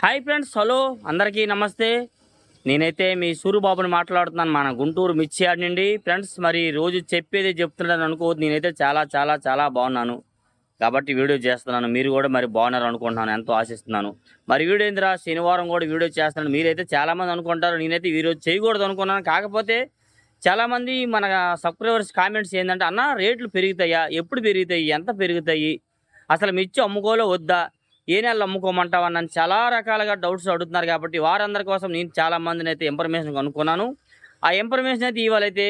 Hi friends hello అందరికీ నమస్తే. నేనైతే మీ సూర్యబాబుని మాట్లాడుతున్నాను. మన గుంటూరు మిర్చి నుండి. ఫ్రెండ్స్ మరి రోజు చెప్పేది చెప్తున్నాను అనుకోవద్దు. నేనైతే చాలా చాలా చాలా బాగున్నాను. కాబట్టి వీడియో చేస్తున్నాను. మీరు కూడా మరి బాగున్నారు అనుకుంటున్నాను. ఎంతో ఆశిస్తున్నాను. మరి వీడియో ఏందిరా? శనివారం కూడా వీడియో చేస్తున్నాను. మీరైతే చాలామంది అనుకుంటారు. నేనైతే ఈరోజు చేయకూడదు అనుకున్నాను. కాకపోతే చాలామంది మన సబ్స్క్రైబర్స్ కామెంట్స్ ఏంటంటే అన్న రేట్లు పెరుగుతాయా? ఎప్పుడు పెరుగుతాయి? ఎంత పెరుగుతాయి? అసలు మిర్చి అమ్ముకోలో వద్దా? ఏ నెలలో అమ్ముకోమంటావు నన్ను చాలా రకాలుగా డౌట్స్ అడుగుతున్నారు కాబట్టి వారందరి కోసం నేను చాలా మందిని అయితే ఇన్ఫర్మేషన్ కనుక్కున్నాను. ఆ ఇన్ఫర్మేషన్ అయితే ఇవాళ అయితే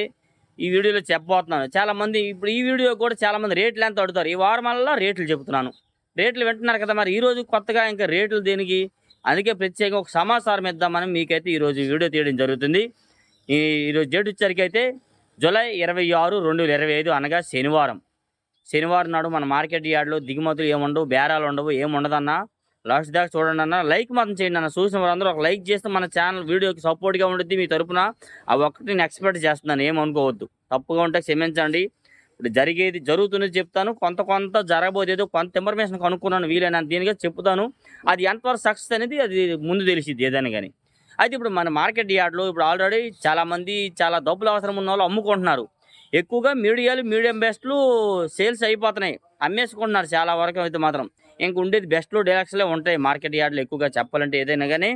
ఈ వీడియోలో చెప్పబోతున్నాను. చాలా మంది ఇప్పుడు ఈ వీడియో కూడా చాలామంది రేట్లు ఎంత అడుగుతారు. ఈ వారం వల్ల రేట్లు చెబుతున్నాను. రేట్లు వింటున్నారు కదా మరి ఈరోజు కొత్తగా ఇంకా రేట్లు దేనికి? అందుకే ప్రత్యేకంగా ఒక సమాచారం ఇద్దామని మీకైతే ఈరోజు వీడియో తీయడం జరుగుతుంది. ఈరోజు డేట్ వచ్చరికి అయితే జూలై ఇరవై ఆరు రెండు వేల ఇరవై ఐదు అనగా శనివారం. శనివారం నాడు మన మార్కెట్ యార్డ్లో దిగుమతులు ఏముండవు బేరాలు ఉండవు ఏముండదన్నా? లాస్ట్ దాకా చూడండి అన్న లైక్ మాత్రం చేయండి అన్న. చూసిన వారందరూ ఒక లైక్ చేస్తే మన ఛానల్ వీడియోకి సపోర్ట్గా ఉంటుంది మీ తరపున. ఆ ఒక్కటి నేను ఎక్స్పెక్ట్ చేస్తున్నాను ఏమనుకోవద్దు తప్పుగా ఉంటే క్షమించండి. ఇప్పుడు జరిగేది జరుగుతున్నది చెప్తాను. కొంత కొంత జరగబోదేదో కొంత ఇన్ఫర్మేషన్ కనుక్కున్నాను వీలైనంత దీనిగా చెప్తాను. అది ఎంతవరకు సక్సెస్ అనేది అది ముందు తెలిసింది ఏదైనా కానీ. అయితే ఇప్పుడు మన మార్కెట్ యార్డ్లో ఇప్పుడు ఆల్రెడీ చాలామంది చాలా డబ్బులు అవసరం ఉన్న వాళ్ళు అమ్ముకుంటున్నారు. ఎక్కువగా మీడియాలు మీడియం బెస్ట్లు సేల్స్ అయిపోతున్నాయి. అమ్మేసుకుంటున్నారు చాలా వరకు అయితే మాత్రం. ఇంక ఉండేది బెస్ట్లు డైలాక్స్లే ఉంటాయి మార్కెట్ యార్డ్లు ఎక్కువగా చెప్పాలంటే ఏదైనా కానీ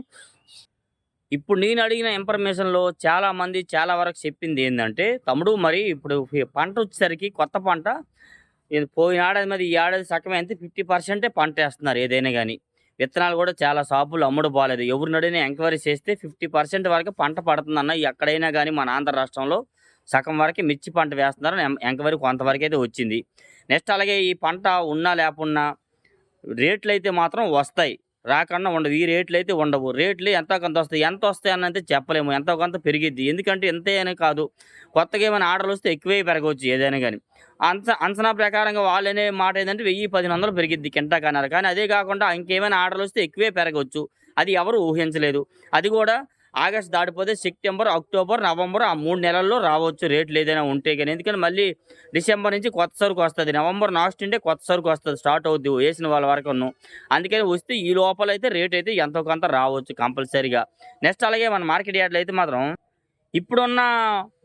ఇప్పుడు నేను అడిగిన ఇన్ఫర్మేషన్లో చాలామంది చాలా వరకు చెప్పింది ఏంటంటే తమ్ముడు మరి ఇప్పుడు పంట వచ్చేసరికి కొత్త పంట ఇది పోయిన ఏడాది మీద ఈ ఏడాది సగం అయితే ఫిఫ్టీ పర్సెంటే పంట వేస్తున్నారు ఏదైనా కానీ విత్తనాలు కూడా చాలా షాపులు అమ్ముడు పోలేదు ఎవరు ఎంక్వైరీ చేస్తే ఫిఫ్టీ పర్సెంట్ వరకు పంట పడుతుందన్న ఎక్కడైనా కానీ మన ఆంధ్ర రాష్ట్రంలో సగం వరకు మిర్చి పంట వేస్తున్నారు. ఎం- ఎంక్వైరీ కొంతవరకు అయితే వచ్చింది. నెక్స్ట్ అలాగే ఈ పంట ఉన్నా లేకున్నా రేట్లు అయితే మాత్రం వస్తాయి. రాకుండా ఉండవు. ఈ రేట్లు అయితే ఉండవు. రేట్లు ఎంత కొంత వస్తాయి. ఎంత వస్తాయి అని అయితే చెప్పలేము. ఎంతో కొంత పెరిగిద్ది. ఎందుకంటే ఎంతే అని కాదు. కొత్తగా ఏమైనా ఆర్డర్లు వస్తే ఎక్కువే పెరగవచ్చు ఏదైనా కానీ. అంచ అంచనా ప్రకారంగా వాళ్ళు అనే మాట ఏంటంటే వెయ్యి పదిహేను వందలు పెరిగిద్ది కింటాక్ కానీ అదే కాకుండా ఇంకేమైనా ఆర్డర్లు వస్తే ఎక్కువే పెరగవచ్చు. అది ఎవరు ఊహించలేదు. అది కూడా ఆగస్ట్ దాటిపోతే సెప్టెంబర్ అక్టోబర్ నవంబర్ ఆ మూడు నెలల్లో రావచ్చు. రేట్లు ఏదైనా ఉంటే కానీ. ఎందుకంటే మళ్ళీ డిసెంబర్ నుంచి కొత్త సరుకు వస్తుంది. నవంబర్ లాస్ట్ ఉంటే కొత్త సరుకు వస్తుంది. స్టార్ట్ అవుద్ది. వేసిన వాళ్ళ వరకు అందుకని వస్తే ఈ లోపల అయితే రేట్ అయితే ఎంతో కొంత రావచ్చు కంపల్సరీగా. నెక్స్ట్ అలాగే మన మార్కెట్ యార్డ్లో అయితే మాత్రం ఇప్పుడున్న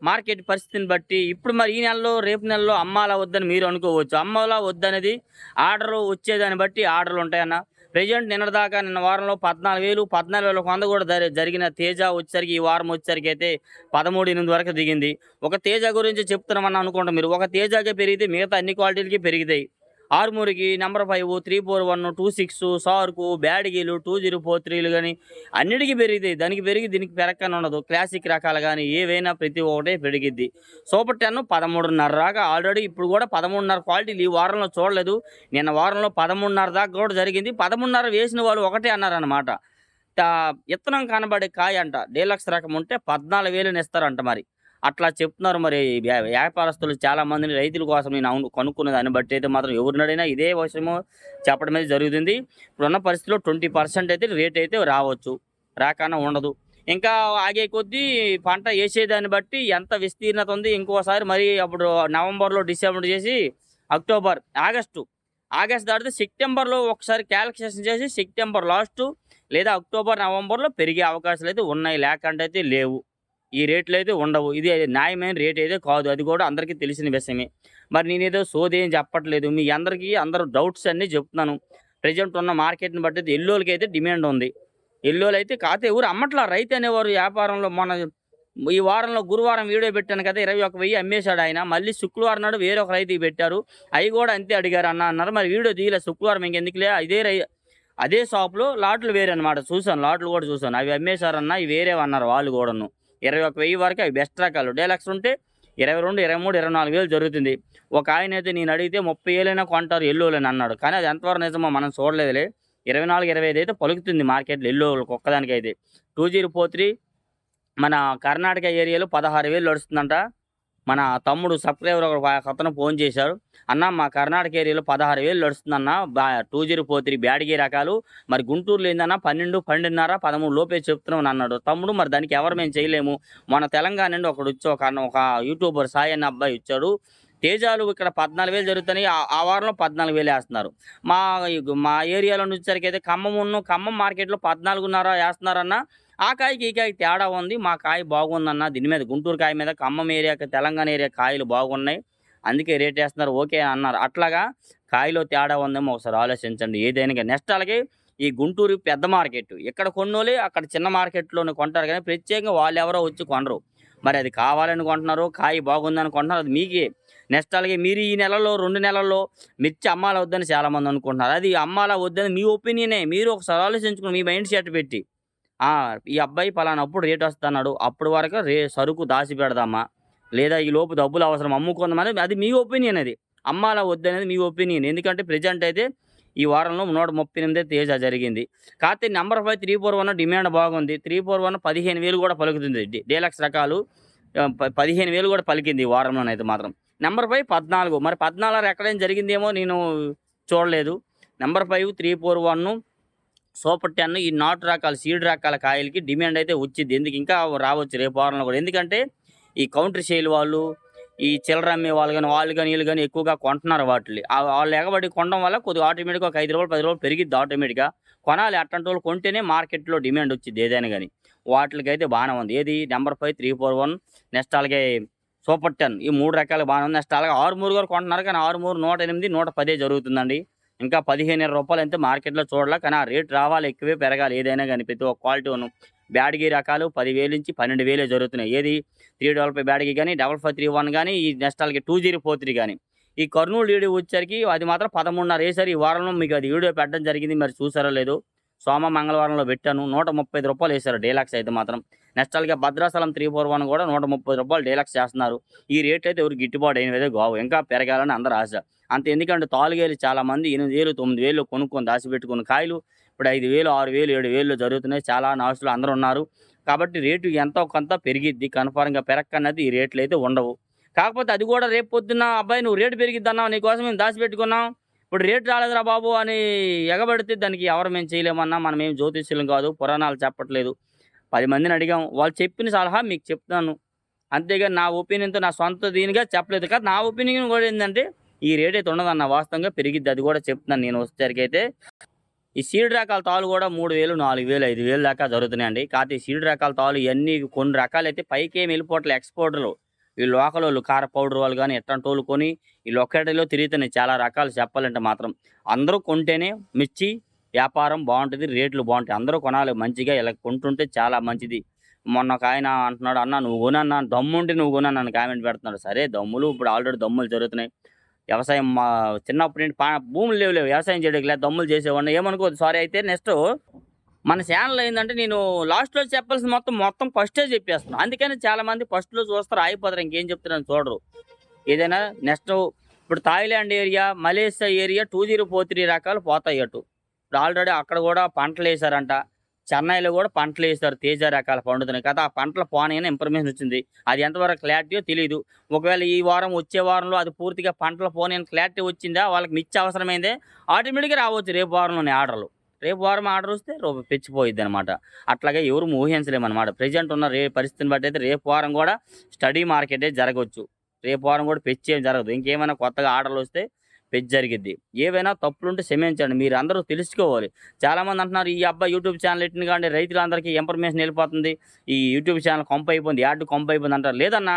మార్కెట్ పరిస్థితిని బట్టి ఇప్పుడు మరి ఈ నెలలో రేపు నెలలో అమ్మాలా వద్దని మీరు అనుకోవచ్చు. అమ్మాలా వద్దనేది ఆర్డర్ వచ్చేదాన్ని బట్టి ఆర్డర్లు ఉంటాయన్న. ప్రజెంట్ నిన్నటిదాకా నిన్న వారంలో పద్నాలుగు వేలు పద్నాలుగు వేల వంద కూడా జరి- జరిగిన తేజ వచ్చరికి ఈ వారం వచ్చరికి అయితే పదమూడు ఎనిమిది వరకు దిగింది. ఒక తేజ గురించి చెప్తున్నామని అనుకుంటాం మీరు. ఒక తేజాకే పెరిగితే మిగతా అన్ని క్వాలిటీలకి పెరుగుతాయి. ఆర్మూర్కి number five three four one two six సార్కు బ్యాడ్గీలు టూ జీరో ఫోర్ త్రీలు కానీ అన్నిటికీ పెరిగితే దానికి పెరిగి దీనికి పెరక్కని ఉండదు. క్లాసిక్ రకాలు కానీ ఏవైనా ప్రతి ఒక్కటే పెరిగిద్ది. సూపర్ టెన్ పదమూడున్నర దాకా ఆల్రెడీ ఇప్పుడు కూడా పదమూడున్నర క్వాలిటీలు ఈ వారంలో చూడలేదు. నిన్న వారంలో పదమూడున్నర దాకా కూడా జరిగింది. పదమూడున్నర వేసిన వాళ్ళు ఒకటే అన్నారనమాట ఇత్తనం కనబడే కాయ అంట డీలక్స్ రకం ఉంటే పద్నాలుగు వేలు ఇస్తారంట మరి. అట్లా చెప్తున్నారు మరి వ్యా- వ్యాపారస్తులు చాలా మందిని రైతుల కోసం నేను అవును దాన్ని బట్టి అయితే మాత్రం ఎవరినడైనా ఇదే విషయము చెప్పడం అయితే జరుగుతుంది. ఇప్పుడున్న పరిస్థితిలో ట్వంటీ పర్సెంట్ అయితే రేట్ అయితే రావచ్చు. రాకన్నా ఉండదు. ఇంకా ఆగే కొద్దీ పంట వేసేదాన్ని బట్టి ఎంత విస్తీర్ణత ఉంది ఇంకోసారి మరి అప్పుడు నవంబర్లో డిసెంబర్ చేసి అక్టోబర్ ఆగస్టు. ఆగస్ట్ దాటితే సెప్టెంబర్లో ఒకసారి క్యాలిక్యులేషన్ చేసి సెప్టెంబర్ లాస్ట్ లేదా అక్టోబర్ నవంబర్లో పెరిగే అవకాశాలు అయితే ఉన్నాయి. లేకుండా అయితే లేవు. ఈ రేట్లు అయితే ఉండవు. ఇది న్యాయమైన రేట్ అయితే కాదు. అది కూడా అందరికీ తెలిసిన విషయమే. మరి నేనేదో సోదేం చెప్పట్లేదు. మీ అందరికీ అందరూ డౌట్స్ అన్నీ చెప్తున్నాను. ప్రజెంట్ ఉన్న మార్కెట్ని బట్టి అయితే ఎల్లోలకి అయితే డిమాండ్ ఉంది. ఎల్లోలు అయితే కాతే ఎవరు అమ్మట్లా రైతు అనేవారు వ్యాపారంలో మన ఈ వారంలో గురువారం వీడియో పెట్టాను కదా ఇరవై ఒక వెయ్యి అమ్మేశాడు ఆయన. మళ్ళీ శుక్రవారం నాడు వేరే ఒక రైతుకి పెట్టారు. అవి కూడా అంతే అడిగారు అన్న అన్నారు. మరి వీడియో తీయలే శుక్రవారం ఇంకెందుకులే? ఇదే రై అదే షాప్లో లాట్లు వేరే అనమాట చూశాను లాట్లు కూడా చూసాను అవి అమ్మేశారన్న ఇవి వేరే అన్నారు వాళ్ళు కూడాను. ఇరవై ఒక వెయ్యి వరకు అవి బెస్ట్ రకాలు. డైలాక్స్ ఉంటే ఇరవై రెండు ఇరవై మూడు ఇరవై నాలుగు వేలు జరుగుతుంది. ఒక ఆయన అయితే నేను అడిగితే ముప్పై ఏళ్ళైనా కొంటారు ఎల్లోలని అన్నాడు. కానీ అది ఎంతవరకు నిజమో మనం చూడలేదులే. ఇరవై నాలుగు ఇరవై ఐదు అయితే పలుకుతుంది మార్కెట్లో ఎల్లోళ్ళకి ఒక్కదానికైతే. టూ జీరో ఫోర్ త్రీ మన కర్ణాటక ఏరియాలో పదహారు వేలు నడుస్తుందంట. మన తమ్ముడు సబ్స్క్రైబర్ ఒక అతను ఫోన్ చేశారు అన్న మా కర్ణాటక ఏరియాలో పదహారు వేలు నడుస్తుందన్న బా two zero four three Byadgi రకాలు. మరి గుంటూరులో ఏందన్న పన్నెండు పన్నెండున్నర పదమూడు లోపే చెప్తున్నాం అన్నాడు. తమ్ముడు మరి దానికి ఎవరు మేము చేయలేము. మన తెలంగాణ నుండి ఒకడు వచ్చి ఒక అన్న ఒక యూట్యూబర్ సాయి అన్న అబ్బాయి వచ్చాడు. తేజాలు ఇక్కడ పద్నాలుగు వేలు జరుగుతున్నాయి. ఆ- ఆ వారంలో పద్నాలుగు వేలు వేస్తున్నారు. మా మా ఏరియాలో వచ్చేసరికి అయితే ఖమ్మం ఉన్న ఖమ్మం మార్కెట్లో పద్నాలుగున్నర వేస్తున్నారన్న ఆ కాయకి ఈ కాయకి తేడా ఉంది. మా కాయ బాగుందన్న దీని మీద గుంటూరు కాయ మీద ఖమ్మం ఏరియాకి తెలంగాణ ఏరియా కాయలు బాగున్నాయి. అందుకే రేట్ వేస్తున్నారు. ఓకే అన్నారు. అట్లాగా కాయలో తేడా ఉందేమో ఒకసారి ఆలోచించండి. ఏదైనా నెక్స్ట్ అలాగే ఈ గుంటూరు పెద్ద మార్కెట్. ఇక్కడ కొన్నోలే అక్కడ చిన్న మార్కెట్లోనే కొంటారు కానీ ప్రత్యేకంగా వాళ్ళు ఎవరో వచ్చి కొనరు. మరి అది కావాలని కొంటున్నారు కాయ బాగుందని కొంటున్నారు. అది మీకే. నెక్స్ట్ అలాగే మీరు ఈ నెలలో రెండు నెలల్లో మిర్చి అమ్మాలా వద్దని చాలామంది అనుకుంటున్నారు. అది అమ్మాలా వద్దని మీ ఒపీనియనే. మీరు ఒకసారి ఆలోచించుకుని మీ మైండ్ సెట్ పెట్టి ఈ అబ్బాయి పలానప్పుడు రేట్ వస్తున్నాడు అప్పుడు వరకు రే సరుకు దాచి పెడదామా? లేదా ఈ లోపు డబ్బులు అవసరం అమ్ముకుందాం అనేది అది మీ ఒపీనియన్ అది. అమ్మాలా వద్దనేది మీ ఒపీనియన్. ఎందుకంటే ప్రజెంట్ అయితే ఈ వారంలో నూట ముప్పై ఎనిమిది తేజ జరిగింది. కాకపోతే number five three four one demand బాగుంది. త్రీ ఫోర్ వన్ పదిహేను వేలు కూడా పలుకుతుంది. డీలక్స్ రకాలు ప- పదిహేను వేలు కూడా పలికింది ఈ వారంలోనైతే మాత్రం. నెంబర్ ఫైవ్ పద్నాలుగు. మరి పద్నాలుగు ఎక్కడైనా జరిగిందేమో నేను చూడలేదు. Number five three four one super ten ఈ నాటు రకాల సీడ్ రకాల కాయలకి డిమాండ్ అయితే వచ్చింది. ఎందుకు ఇంకా రావచ్చు రేపు వారంలో కూడా. ఎందుకంటే ఈ కౌంటర్ సేల్ వాళ్ళు ఈ చిల్లర అమ్మే వాళ్ళు కానీ వాళ్ళు కానీ వీళ్ళు కానీ ఎక్కువగా కొంటున్నారు వాటిని. వాళ్ళు ఎగబడి కొనడం వల్ల కొద్దిగా ఆటోమేటిక్గా ఒక ఐదు రూపాయలు పది రూపాయలు పెరిగిద్ది ఆటోమేటిక్గా. కొనాలి అట్లాంటి వాళ్ళు కొంటేనే మార్కెట్లో డిమాండ్ వచ్చింది ఏదైనా కానీ వాటికి అయితే బాగానే ఉంది. ఏది? Number five three four one next అలాగే సూపర్ టెన్ ఈ మూడు రకాలు బాగానే ఉంది. నెక్స్ట్ అలాగే ఆరు మూడు కూడా కొంటున్నారు కానీ ఆరు మూడు నూట ఎనిమిది నూట పదే జరుగుతుందండి. ఇంకా పదిహేను రూపాయలు అయితే మార్కెట్లో చూడాలి కానీ ఆ రేట్ రావాలి ఎక్కువే పెరగాలి ఏదైనా కానీ ప్రతి ఒక్క క్వాలిటీ ఉన్న. బ్యాడ్గి రకాలు పదివేలు నుంచి పన్నెండు వేలే జరుగుతున్నాయి. ఏది? త్రీ డబల్ ఫైవ్ బ్యాడ్గి కానీ డబల్ ఫైవ్ త్రీ వన్ కానీ ఈ next two zero four three కానీ. ఈ కర్నూలు వీడియో వచ్చేసరికి అది మాత్రం పదమూడున్నర వేసారు. ఈ వారంలో మీకు అది వీడియో పెట్టడం జరిగింది మరి చూసారో లేదు. సోమ మంగళవారంలో పెట్టాను. నూట ముప్పై రూపాయలు వేశారు డీలాక్స్ అయితే మాత్రం. నెక్స్ట్ అలాగే భద్రాచలం త్రీ ఫోర్ వన్ కూడా నూట ముప్పై రూపాయలు డీలక్స్ చేస్తున్నారు. ఈ రేట్ అయితే ఎవరు గిట్టుబాటు అయినదే గోవు ఇంకా పెరగాలని అందరు ఆశ. అంత ఎందుకంటే తాలుగేలు చాలా మంది ఎనిమిది వేలు తొమ్మిది వేలు కొనుక్కొని దాచిపెట్టుకున్న కాయలు ఇప్పుడు ఐదు వేలు ఆరు వేలు ఏడు వేలు జరుగుతున్నాయి. చాలా నాసులు అందరూ ఉన్నారు. కాబట్టి రేటు ఎంతో కొంత పెరిగిద్ది. కన్ఫామ్గా పెరక్కన్నది ఈ రేట్లు అయితే ఉండవు. కాకపోతే అది కూడా రేపు పొద్దున్న అబ్బాయి నువ్వు రేటు పెరిగిద్ది అన్నావు నీకోసం మేము దాచిపెట్టుకున్నాం. ఇప్పుడు రేటు రాలేదురా బాబు అని ఎగబడితే దానికి ఎవరు మేము చేయలేమన్నా. మనం ఏం జ్యోతిష్యులం కాదు పురాణాలు చెప్పట్లేదు. పది మందిని అడిగాం. వాళ్ళు చెప్పిన సలహా మీకు చెప్తున్నాను అంతేగా నా ఒపీనియన్తో నా సొంత దీనిగా చెప్పలేదు. కదా నా ఒపీనియన్ కూడా ఏంటంటే ఈ రేట్ అయితే ఉండదన్న వాస్తవంగా పెరిగిద్ది. అది కూడా చెప్తున్నాను నేను వచ్చేసరికి అయితే. ఈ సీడ్ రకాల తాలు కూడా మూడు వేలు నాలుగు వేలు ఐదు వేలు దాకా జరుగుతున్నాయండి. కాకపోతే ఈ సీడ్ రకాల తాలు ఇవన్నీ కొన్ని రకాలు అయితే పైకి ఏమి వెళ్ళిపోవట్లే ఎక్స్పోర్టర్లు. ఈ లోకల్ వాళ్ళు కార పౌడర్ వాళ్ళు కానీ ఎట్లాంటి వాళ్ళు కొని ఈ లొకేటరీలో తిరుగుతున్నాయి. చాలా రకాలు చెప్పాలంటే మాత్రం. అందరూ కొంటేనే మిర్చి వ్యాపారం బాగుంటుంది రేట్లు బాగుంటాయి. అందరూ కొనాలి మంచిగా ఇలా కొంటుంటే చాలా మంచిది. మొన్న ఒక ఆయన అంటున్నాడు అన్న నువ్వు కొనన్నా దమ్ముంటే నువ్వు కొనా నన్ను కామెంట్ పెడుతున్నాడు. సరే దమ్ములు ఇప్పుడు ఆల్రెడీ దమ్ములు జరుగుతున్నాయి. వ్యవసాయం మా చిన్నప్పటి నుండి పా భూములు లేవు లేవు. వ్యవసాయం చేయడానికి లేదు దమ్ములు చేసేవాడిని. ఏమనుకోదు సారీ అయితే నెక్స్ట్ మన ఛానల్ ఏంటంటే నేను లాస్ట్లో చెప్పాల్సిన మొత్తం మొత్తం ఫస్టే చెప్పేస్తున్నాను అందుకని చాలామంది ఫస్ట్లో చూస్తారు ఆగిపోతారు. ఇంకేం చెప్తున్నాను చూడరు. ఏదైనా నెక్స్ట్ ఇప్పుడు Thailand area Malaysia area two zero four three రకాలు పోతాయి అటు. ఇప్పుడు ఆల్రెడీ అక్కడ కూడా పంటలు వేశారంట. చెన్నైలో కూడా పంటలు వేస్తారు తేజ రకాల పండుతున్నాయి కదా ఆ పంటల పోనైనా ఇన్ఫర్మేషన్ వచ్చింది. అది ఎంతవరకు క్లారిటీయో తెలియదు ఒకవేళ ఈ వారం వచ్చే వారంలో అది పూర్తిగా పంటల పోనీ క్లారిటీ వచ్చిందా? వాళ్ళకి నిత్య అవసరమైందే? ఆటోమేటిక్గా రావచ్చు రేపు వారంలోనే ఆర్డర్లు. రేపు వారం ఆర్డర్ వస్తే రేపు పెచ్చిపోయిద్ది అనమాట అట్లాగే ఎవరు ఊహించలేమన్నమాట ప్రజెంట్ ఉన్న రే పరిస్థితిని బట్టి అయితే రేపు వారం కూడా స్టడీ మార్కెటే జరగవచ్చు. రేపు వారం కూడా పెచ్చి ఏం జరగదు. ఇంకేమైనా కొత్తగా ఆర్డర్లు వస్తే పెచ్చి జరిగిద్ది. ఏవైనా తప్పులుంటే క్షమించండి మీరు అందరూ తెలుసుకోవాలి. చాలామంది అంటున్నారు ఈ అబ్బాయి యూట్యూబ్ ఛానల్ ఎట్టిన కానీ రైతులందరికీ ఇన్ఫర్మేషన్ వెళ్ళిపోతుంది. ఈ యూట్యూబ్ ఛానల్ కొంప అయిపోయింది యాడ్ కొంప అయిపోయింది అంటారు. లేదన్నా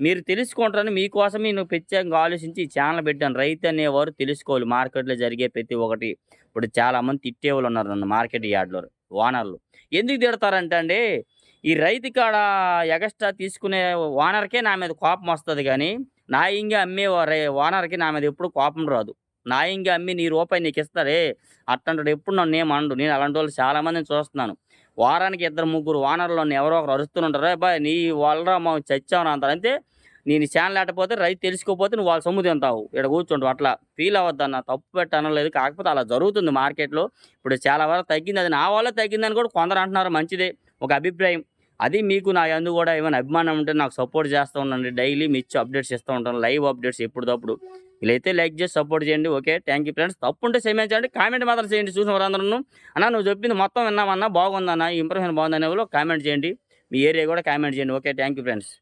మీరు తెలుసుకుంటారని మీకోసం నేను ప్రత్యేకంగా ఆలోచించి ఈ ఛానల్ పెట్టాను. రైతు అనేవారు తెలుసుకోవాలి. మార్కెట్లో జరిగే ప్రతి ఒక్కటి. ఇప్పుడు చాలామంది తిట్టేవాళ్ళు ఉన్నారు నన్ను మార్కెట్ యార్డ్లో ఓనర్లు. ఎందుకు తిడతారంటే అండి ఈ రైతు కాడ ఎగస్ట్రా తీసుకునే ఓనర్కే నా మీద కోపం వస్తుంది కానీ నాయంగా అమ్మే వా- ఓనర్కి నా మీద ఎప్పుడు కోపం రాదు. నాయంగా అమ్మి నీ రూపాయి నీకు ఇస్తారే అట్టంటాడు ఎప్పుడు నన్ను ఏం అనడు. నేను అలాంటి వాళ్ళు చాలామందిని చూస్తున్నాను. వారానికి ఇద్దరు ముగ్గురు ఓనర్లు ఎవరో ఒకరు అరుస్తుంటారు "రే బాయ్ నీ వాళ్ళరా మా చచ్చావు అంటారు. అంతే నేను ఛానల్ లేకపోతే రైతు తెలుసుకోకపోతే నువ్వు వాళ్ళ సొమ్ము తింటావు. ఇక్కడ కూర్చుంటావు అట్లా ఫీల్ అవ్వద్దన్న తప్పు పెట్టనలేదు కాకపోతే అలా జరుగుతుంది మార్కెట్లో. ఇప్పుడు చాలా వరకు తగ్గింది. అది నా వల్ల తగ్గిందని కూడా కొందరు అంటున్నారు. మంచిదే. ఒక అభిప్రాయం. అది మీకు నా అందు కూడా ఏమైనా అభిమానం ఉంటే నాకు సపోర్ట్ చేస్తూ ఉండండి. డైలీ మిర్చి అప్డేట్స్ ఇస్తూ ఉంటాను. లైవ్ అప్డేట్స్ ఎప్పటికప్పుడు వీలైతే లైక్ చేసి సపోర్ట్ చేయండి. ఓకే థ్యాంక్ యూ ఫ్రెండ్స్ తప్పు ఉంటే క్షమించండి. కామెంట్ మాత్రం చేయండి. చూసిన వారందరూ అన్న నువ్వు చెప్పింది మొత్తం విన్నామన్నా బాగుందన్న ఇంప్రెషన్ బాగుందనే వాళ్ళు కామెంట్ చేయండి. మీ ఏరియా కూడా కామెంట్ చేయండి. Okay thank you friends